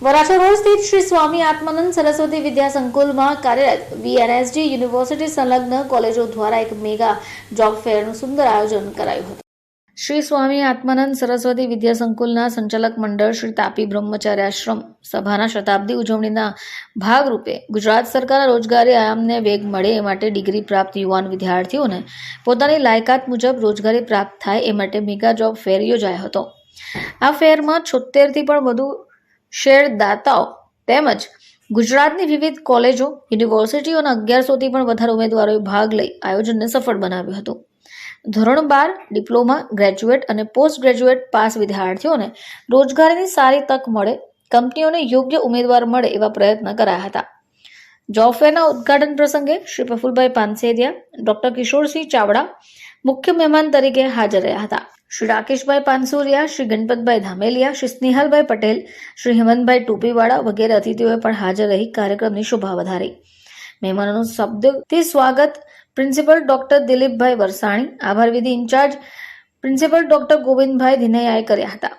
Varachha road સ્થિત શ્રી સ્વામી આત્માનંદ સરસ્વતી વિદ્યા સંકુલમાં કાર્યરત વીએનએસડી યુનિવર્સિટી સંલગ્ન કોલેજો દ્વારા એક મેગા જોબ ફેરનું સુંદર આયોજન કરાયું હતું. શ્રી સ્વામી આત્માનંદ સરસ્વતી વિદ્યા સંકુલના સંચાલક મંડળ શ્રી તાપી બ્રહ્મચાર્ય આશ્રમ સભાના શતાબ્દી ઉજવણીના ભાગરૂપે ગુજરાત સરકારના રોજગારી આયામને વેગ મળે એ માટે ડિગ્રી પ્રાપ્ત યુવાન વિદ્યાર્થીઓને પોતાની લાયકાત મુજબ રોજગારી પ્રાપ્ત થાય એ માટે મેગા જોબ ફેર યોજાયો હતો. આ ફેરમાં છોતેરથી પણ વધુ શેરદાતાઓ તેમજ ગુજરાતની વિવિધ કોલેજો, યુનિવર્સિટીઓના અગિયારસોથી પણ વધારે ઉમેદવારોએ ભાગ લઈ આયોજનને સફળ બનાવ્યું હતું. ધોરણ બાર, ડિપ્લોમા, ગ્રેજ્યુએટ અને પોસ્ટ ગ્રેજ્યુએટ પાસ વિદ્યાર્થીઓને રોજગારીની સારી તક મળે, કંપનીઓને યોગ્ય ઉમેદવાર મળે એવા પ્રયત્ન કરાયા હતા. જોબ ફેરના ઉદ્ઘાટન પ્રસંગે શ્રી પ્રફુલભાઈ પાનસેરિયા ડોક્ટર કિશોરસિંહ ચાવડા, મુખ્ય મહેમાન તરીકે હાજર રહ્યા હતા. શ્રી રાકેશભાઈ પાનસુરિયા, શ્રી ગણપતભાઈ ધામેલિયા, શ્રી સ્નેહલભાઈ પટેલ, શ્રી હેમંતભાઈ ટોપીવાળા વગેરે અતિથિઓએ પણ હાજર રહી કાર્યક્રમની શોભા વધારી. મહેમાનોનું શબ્દથી સ્વાગત પ્રિન્સિપલ ડોક્ટર દિલીપભાઈ વરસાણી આભાર વિધિ ઇન્ચાર્જ પ્રિન્સિપલ ડોક્ટર ગોવિંદભાઈ ધીનૈયાએ કર્યા હતા.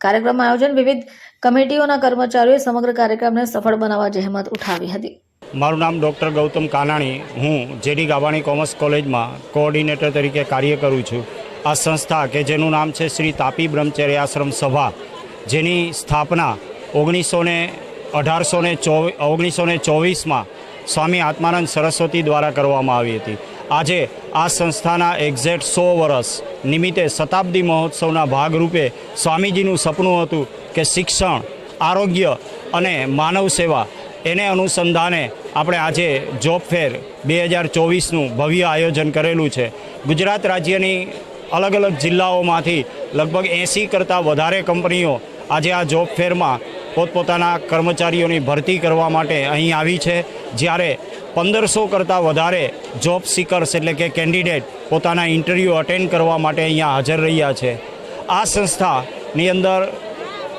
કાર્યક્રમ આયોજન વિવિધ કમિટીઓના કર્મચારીઓએ સમગ્ર કાર્યક્રમને સફળ બનાવવા જહેમત ઉઠાવી હતી. મારું નામ ડૉક્ટર ગૌતમ કાનાણી. હું જેડી ગાબાણી કોમર્સ કોલેજમાં કોઓર્ડિનેટર તરીકે કાર્ય કરું છું. આ સંસ્થા કે જેનું નામ છે શ્રી તાપી બ્રહ્મચર્ય આશ્રમ સભા, જેની સ્થાપના ઓગણીસો ને અઢારસો ને ચોવીસ ઓગણીસો ને ચોવીસમાં સ્વામી આત્માનંદ સરસ્વતી દ્વારા કરવામાં આવી હતી. આજે આ સંસ્થાના એક્ઝેક્ટ સો વર્ષ નિમિત્તે શતાબ્દી મહોત્સવના ભાગરૂપે સ્વામીજીનું સપનું હતું કે શિક્ષણ, આરોગ્ય અને માનવ સેવા એને અનુસંધાને આપણે આજે જોબ ફેર બે હજાર ચોવીસનું ભવ્ય આયોજન કરેલું છે. ગુજરાત રાજ્યની અલગ અલગ જિલ્લાઓમાંથી લગભગ એંસી કરતાં વધારે કંપનીઓ આજે આ જોબ ફેરમાં પોતપોતાના કર્મચારીઓની ભરતી કરવા માટે અહીં આવી છે. જ્યારે પંદરસો કરતાં વધારે જોબ સિકર્સ એટલે કે કેન્ડિડેટ પોતાના ઇન્ટરવ્યૂ અટેન્ડ કરવા માટે અહીંયા હાજર રહ્યા છે. આ સંસ્થાની અંદર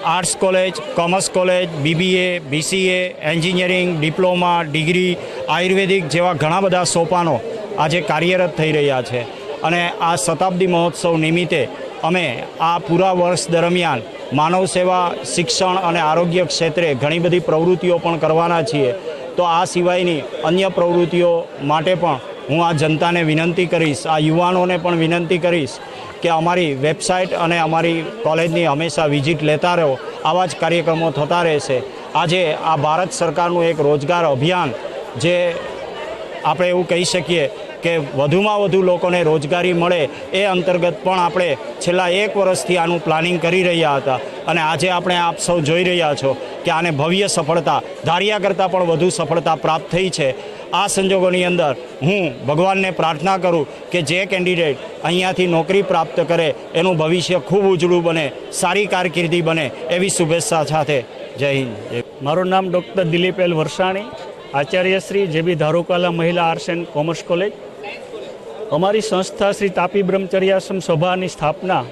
arts college commerce college BBA BCA engineering diploma degree Ayurvedic જેવા ઘણા બધા સોપાનો આજે કાર્યરત થઈ રહ્યા છે. અને આ શતાબ્દી મહોત્સવ નિમિત્તે અમે આ પૂરા વર્ષ દરમિયાન માનવ સેવા, શિક્ષણ અને આરોગ્ય ક્ષેત્રે ઘણી બધી પ્રવૃત્તિઓ પણ કરવાના છીએ. તો આ સિવાયની અન્ય પ્રવૃત્તિઓ માટે પણ હું આ જનતાને વિનંતી કરીશ, આ યુવાનોને પણ વિનંતી કરીશ કે અમારી વેબસાઇટ અને અમારી કોલેજની હંમેશા વિઝિટ લેતા રહો. આવા જ કાર્યક્રમો થતા રહેશે. આજે આ ભારત સરકારનું એક રોજગાર અભિયાન જે આપણે એવું કહી શકીએ કે વધુમાં વધુ લોકોને રોજગારી મળે એ અંતર્ગત પણ આપણે છેલ્લા એક વર્ષથી આનું પ્લાનિંગ કરી રહ્યા હતા. અને આજે આપણે આપ સૌ જોઈ રહ્યા છો કે આને ભવ્ય સફળતા, ધાર્યા કરતાં પણ વધુ સફળતા પ્રાપ્ત થઈ છે. આ સંજોગોની અંદર હું ભગવાનને પ્રાર્થના કરું કે જે કેન્ડિડેટ અહીંયાથી નોકરી પ્રાપ્ત કરે, એનું ભવિષ્ય ખૂબ ઉજળું બને, સારી કારકિર્દી બને એવી શુભેચ્છા સાથે. જય હિન્દ. મારું નામ doctor Dilip L Varsani, Acharya Shri JB ધારુકાલા Mahila arts and commerce college અમારી સંસ્થા શ્રી તાપી બ્રહ્મચર્યાશ્રમ સભાની સ્થાપના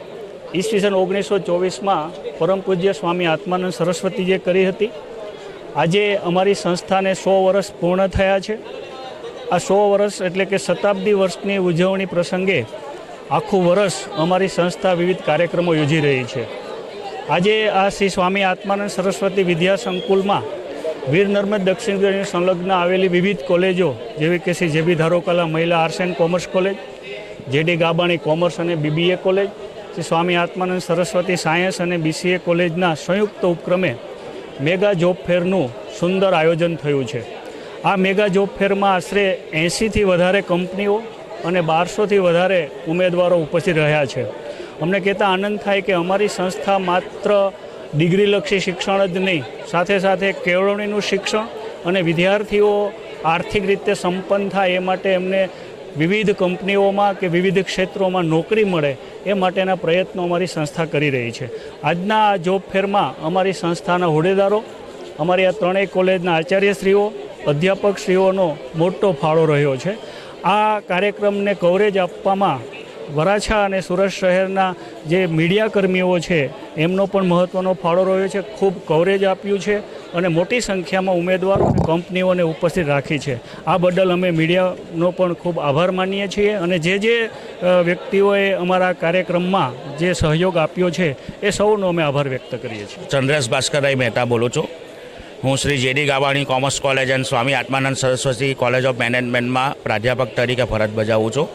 ઈસવીસન ઓગણીસો ચોવીસમાં પરમ પૂજ્ય સ્વામી આત્માનંદ સરસ્વતીજીએ કરી હતી. આજે અમારી સંસ્થાને સો વર્ષ પૂર્ણ થયા છે. આ સો વર્ષ એટલે કે શતાબ્દી વર્ષની ઉજવણી પ્રસંગે આખું વર્ષ અમારી સંસ્થા વિવિધ કાર્યક્રમો યોજી રહી છે. આજે આ શ્રી સ્વામી આત્માનંદ સરસ્વતી વિદ્યા સંકુલમાં વીર નર્મદ દક્ષિણ ગુજરાતની સંલગ્ન આવેલી વિવિધ કોલેજો, જેવી કે Shri JB Dharokala Mahila arts and commerce college, JD Gabani commerce અને BBA college, Shri Swami Atmanand Saraswati science અને બીસીએ કોલેજના સંયુક્ત ઉપક્રમે મેગા જોબ ફેરનું સુંદર આયોજન થયું છે. આ મેગા જોબ ફેરમાં આશરે એંસીથી વધારે કંપનીઓ અને બારસોથી વધારે ઉમેદવારો ઉપસ્થિત રહ્યા છે. અમને કહેતા આનંદ થાય કે અમારી સંસ્થા માત્ર ડિગ્રીલક્ષી શિક્ષણ જ નહીં. સાથે સાથે કેળવણીનું શિક્ષણ અને વિદ્યાર્થીઓ આર્થિક રીતે સંપન્ન થાય એ માટે એમને વિવિધ કંપનીઓમાં કે વિવિધ ક્ષેત્રોમાં નોકરી મળે એ માટેના પ્રયત્નો અમારી સંસ્થા કરી રહી છે. આજના આ જોબ ફેરમાં અમારી સંસ્થાના હોદ્દેદારો, અમારી આ ત્રણેય કોલેજના આચાર્યશ્રીઓ, અધ્યાપકશ્રીઓનો મોટો ફાળો રહ્યો છે. આ કાર્યક્રમને કવરેજ આપવામાં વરાછા અને સુરત શહેરના જે મીડિયાકર્મીઓ છે, એમનો પણ મહત્ત્વનો ફાળો રહ્યો છે. ખૂબ કવરેજ આપ્યું છે અને મોટી સંખ્યામાં ઉમેદવારો અને કંપનીઓને ઉપસ્થિત રાખી છે. આ બદલ અમે મીડિયાનો પણ ખૂબ આભાર માનીએ છીએ અને જે જે વ્યક્તિઓએ અમારા કાર્યક્રમમાં જે સહયોગ આપ્યો છે, એ સૌનો અમે આભાર વ્યક્ત કરીએ છીએ. ચંદ્રેશ ભાસ્કરભાઈ મહેતા બોલું છું. હું Shri JD Gavani commerce college and Swami Atmanand Saraswati college of મેનેજમેન્ટમાં પ્રાધ્યાપક તરીકે ફરજ બજાવું છું.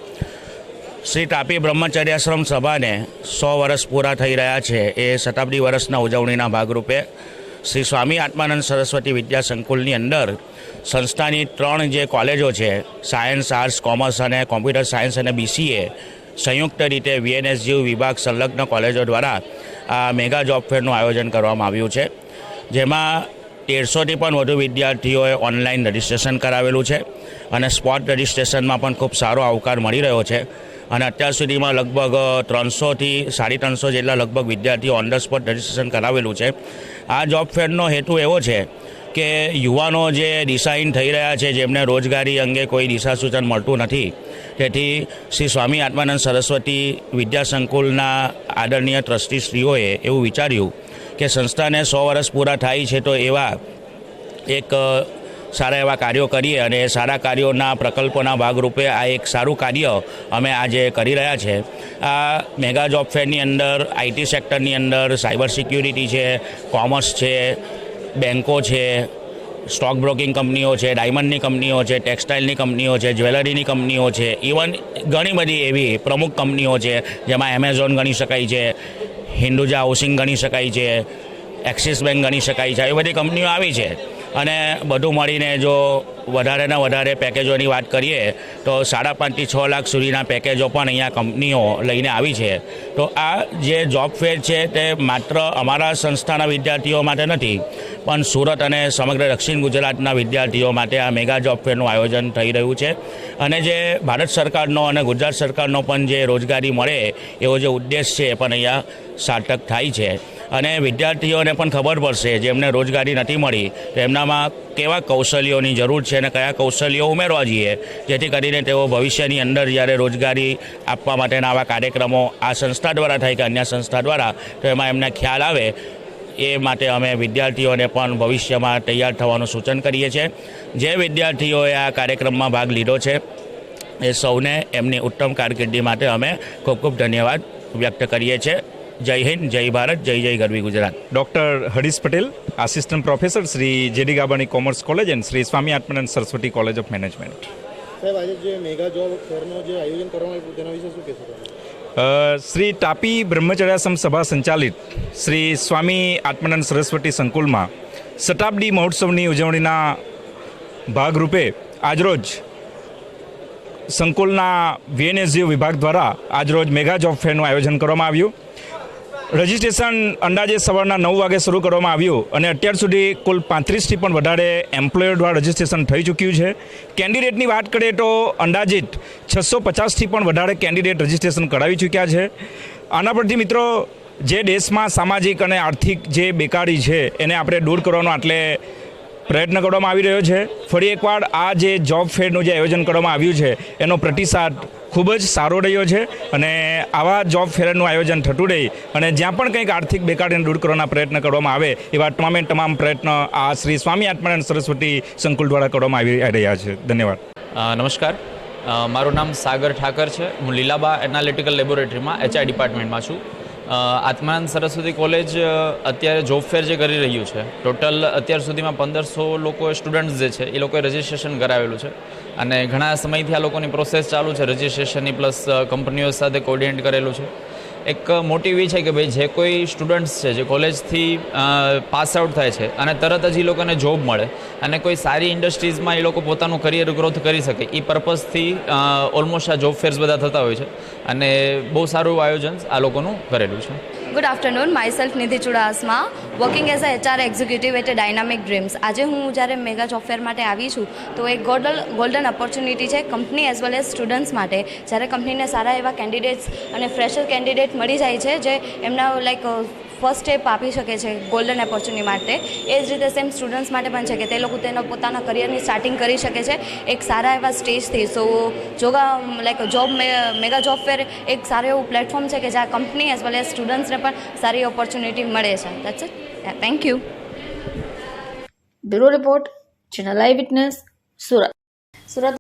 શ્રી તાપી બ્રહ્મચર્યાશ્રમ સભાને સો વર્ષ પૂરા થઈ રહ્યા છે. એ શતાબ્દી વર્ષના ઉજવણીના ભાગરૂપે શ્રી સ્વામી આત્માનંદ સરસ્વતી વિદ્યા સંકુલની અંદર સંસ્થાની ત્રણ જે કોલેજો છે, સાયન્સ, આર્ટ્સ, કોમર્સ અને કોમ્પ્યુટર સાયન્સ અને બીસીએ, સંયુક્ત રીતે વીએનએસજીયુ વિભાગ સંલગ્ન કોલેજો દ્વારા આ મેગા જોબ ફેરનું આયોજન કરવામાં આવ્યું છે. જેમાં તેરસોથી પણ વધુ વિદ્યાર્થીઓએ ઓનલાઈન રજિસ્ટ્રેશન કરાવેલું છે અને સ્પોટ રજિસ્ટ્રેશનમાં પણ ખૂબ સારો આવકાર મળી રહ્યો છે. અને અત્યાર સુધીમાં લગભગ ત્રણસોથી સાડી ત્રણસો જેટલા લગભગ વિદ્યાર્થીઓ ઓન ધ સ્પોટ રજિસ્ટ્રેશન કરાવેલું છે. આ જોબ ફેરનો હેતુ એવો છે કે યુવાનો જે દિશાહીન થઈ રહ્યા છે, જેમને રોજગારી અંગે કોઈ દિશા સૂચન મળતું નથી, તેથી શ્રી સ્વામી આત્માનંદ સરસ્વતી વિદ્યા સંકુલના આદરણીય ટ્રસ્ટીશ્રીઓએ એવું વિચાર્યું કે સંસ્થાને સો વર્ષ પૂરા થાય છે તો એવા એક સારા એવા કાર્યો કરીએ અને સારા કાર્યોના પ્રકલ્પોના ભાગરૂપે આ એક સારું કાર્ય અમે આજે કરી રહ્યા છે. આ મેગા જોબ ફેરની અંદર આઈટી સેક્ટરની અંદર સાયબર સિક્યુરિટી છે, કોમર્સ છે, બેન્કો છે, સ્ટોક બ્રોકિંગ કંપનીઓ છે, ડાયમંડની કંપનીઓ છે, ટેક્સટાઇલની કંપનીઓ છે, જ્વેલરીની કંપનીઓ છે, ઇવન ઘણી બધી એવી પ્રમુખ કંપનીઓ છે, જેમાં એમેઝોન ગણી શકાય છે હિન્દુજા હાઉસિંગ ગણી શકાય છે એક્સિસ બેંક ગણી શકાય છે એ બધી કંપનીઓ આવી છે. અને બધું મળીને જો વધારેના વધારે પેકેજોની વાત કરીએ, તો સાડા પાંચથી છ લાખ સુધીના પેકેજો પણ અહીંયા કંપનીઓ લઈને આવી છે. તો આ જે જોબ ફેર છે તે માત્ર અમારા સંસ્થાના વિદ્યાર્થીઓ માટે નથી, પણ સુરત અને સમગ્ર દક્ષિણ ગુજરાતના વિદ્યાર્થીઓ માટે આ મેગા જોબ ફેરનું આયોજન થઈ રહ્યું છે. અને જે ભારત સરકારનો અને ગુજરાત સરકારનો પણ જે રોજગારી મળે એવો જે ઉદ્દેશ છે એ પણ અહીંયા સાર્થક થાય છે. અને વિદ્યાર્થીઓને પણ ખબર પડશે જેમને રોજગારી નથી મળી, તો એમનામાં કેવા કૌશલ્યોની જરૂર છે અને કયા કૌશલ્યો ઉમેરવા જોઈએ, જેથી કરીને તેઓ ભવિષ્યની અંદર જ્યારે રોજગારી આપવા માટેના આવા કાર્યક્રમો આ સંસ્થા દ્વારા થાય કે અન્ય સંસ્થા દ્વારા, તો એમાં એમને ખ્યાલ આવે, એ માટે અમે વિદ્યાર્થીઓને પણ ભવિષ્યમાં તૈયાર થવાનું સૂચન કરીએ છીએ. જે વિદ્યાર્થીઓએ આ કાર્યક્રમમાં ભાગ લીધો છે, એ સૌને એમની ઉત્તમ કારકિર્દી માટે અમે ખૂબ ખૂબ ધન્યવાદ વ્યક્ત કરીએ છીએ. જય હિન્દ જય ભારત જય જય ગરવી Gujarat. Doctor Harish Patel assistant professor Shri JD Gabani commerce college and Shri Swami Atmanand Saraswati college of management સાહેબ આજે જે મેગા જોબ ફેરનો જે આયોજન કરવામાં આવ્યું તેના વિશે શું કહેશો શ્રી તાપી બ્રહ્મચર્યાશ્રમ સભા સંચાલિત શ્રી સ્વામી આત્માનંદ સરસ્વતી સંકુલમાં શતાબ્દી મહોત્સવની ઉજવણીના ભાગરૂપે આજરોજ સંકુલના વીએનએસયુ વિભાગ દ્વારા આજરોજ મેગા જોબ ફેરનું આયોજન કરવામાં આવ્યું. રજિસ્ટ્રેશન અંદાજે સવારના નવ વાગે શરૂ કરવામાં આવ્યું અને અત્યાર સુધી કુલ પાંત્રીસથી પણ વધારે એમ્પ્લોયર દ્વારા રજિસ્ટ્રેશન થઈ ચૂક્યું છે. કેન્ડિડેટની વાત કરીએ તો અંદાજિત છસો પચાસથી પણ વધારે કેન્ડિડેટ રજિસ્ટ્રેશન કરાવી ચૂક્યા છે. આના પરથી મિત્રો, જે દેશમાં સામાજિક અને આર્થિક જે બેકારી છે એને આપણે દૂર કરવાનો આટલે પ્રયત્ન કરવામાં આવી રહ્યો છે. ફરી એકવાર આ જે જોબ ફેરનું જે આયોજન કરવામાં આવ્યું છે, એનો પ્રતિસાદ ખૂબ જ સારો રહ્યો છે અને આવા જોબ ફેરનું આયોજન થતું રહે અને જ્યાં પણ કંઈક આર્થિક બેકારીને દૂર કરવાના પ્રયત્ન કરવામાં આવે, એવા તમામે તમામ પ્રયત્ન આ શ્રી સ્વામી આત્માનંદ સરસ્વતી સંકુલ દ્વારા કરવામાં આવી રહ્યા છે. ધન્યવાદ. નમસ્કાર. મારું નામ સાગર ઠાકર છે. હું લીલાબા એનાલિટિકલ લેબોરેટરીમાં એચઆઈ ડિપાર્ટમેન્ટમાં છું. આત્માનંદ સરસ્વતી કોલેજ અત્યારે જોબ ફેર જે કરી રહ્યું છે. ટોટલ અત્યાર સુધીમાં પંદરસો લોકો સ્ટુડન્ટ્સ જે છે, એ લોકોએ રજિસ્ટ્રેશન કરાવેલું છે. અને ઘણા સમયથી આ લોકોની પ્રોસેસ ચાલુ છે. રજિસ્ટ્રેશનની પ્લસ કંપનીઓ સાથે કોર્ડિનેટ કરેલું છે. એક મોટી એવી છે કે ભાઈ જે કોઈ સ્ટુડન્ટ્સ છે, જે કોલેજથી પાસ આઉટ થાય છે અને તરત જ એ લોકોને જોબ મળે અને કોઈ સારી ઇન્ડસ્ટ્રીઝમાં એ લોકો પોતાનું કરિયર ગ્રોથ કરી શકે એ પર્પઝથી ઓલમોસ્ટ આ જોબ ફેર્સ બધા થતા હોય છે અને બહુ સારું આયોજન આ લોકોનું કરેલું છે. Good afternoon myself Nidhi Chudasama working as a HR executive at dynamic dreams આજે હું જ્યારે મેગા જોબ ફેર માટે આવી છું, તો એક ગોલ્ડન ગોલ્ડન ઓપોર્ચ્યુનિટી છે company as well as students માટે. જ્યારે કંપનીને સારા એવા કેન્ડિડેટ્સ અને ફ્રેશર કેન્ડિડેટ મળી જાય છે, જે એમના લાઈક ફર્સ્ટ સ્ટેપ આપી શકે છે ગોલ્ડન ઓપોર્ચ્યુનિટી માટે. એ જ રીતે સેમ સ્ટુડન્ટ્સ માટે પણ છે કે તે લોકો તેનો પોતાના કરિયરની સ્ટાર્ટિંગ કરી શકે છે. એક સારા એવા સ્ટેજથી so જોગા like job mega job fair એક સારું એવું પ્લેટફોર્મ છે કે જ્યાં કંપની એઝ વેલ એઝ સ્ટુડન્ટ્સને પણ સારી ઓપોર્ચ્યુનિટી મળે છે. That's it thank you bureau report channel eyewitness Surat. Surat